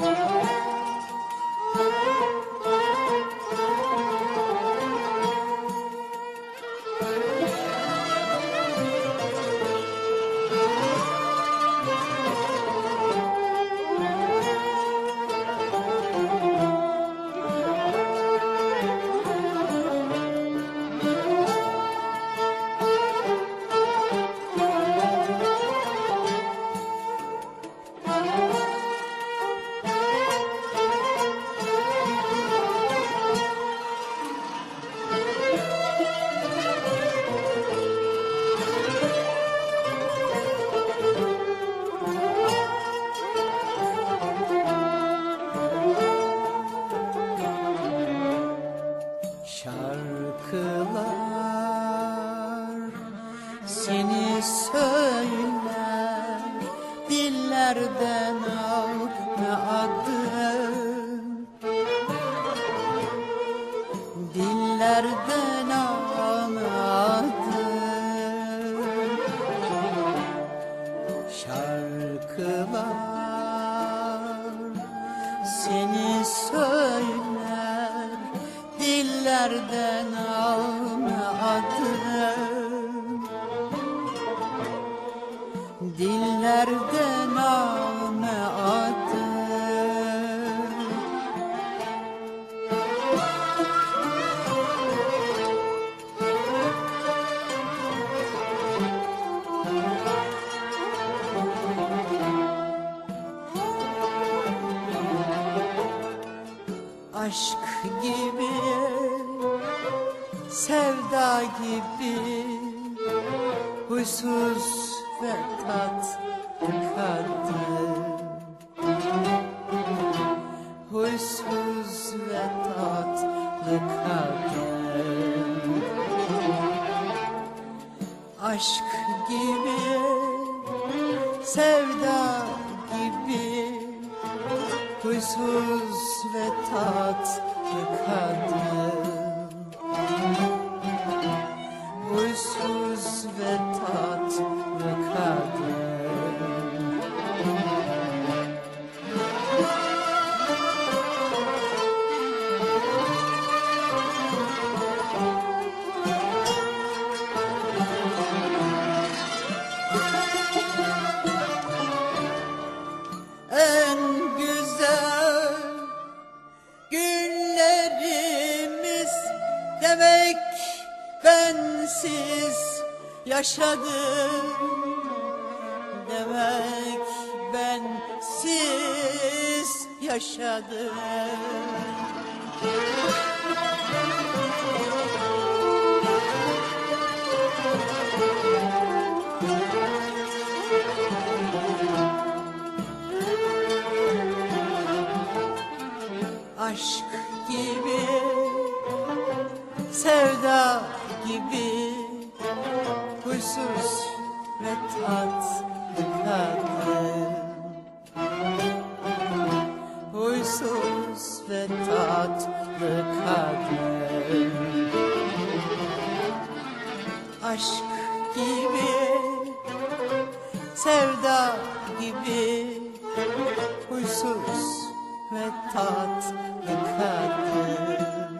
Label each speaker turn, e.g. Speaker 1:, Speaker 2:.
Speaker 1: Thank you. Seni söyler. Dillerden alma adım. Dillerden alma adım. Şarkılar seni söyler. Dillerden alma dillerden alma adım aşk gibi sevda gibi huysuz ve tatlı kadın huysuz ve tatlı kadın. Aşk gibi sevda gibi. Huysuz ve tatlı demek bensiz yaşadım. Demek bensiz yaşadım. Aşk gibi sevda gibi huysuz ve tatlı. Kadın huysuz ve tatlı kadın. Aşk gibi sevda gibi huysuz ve tatlı kadın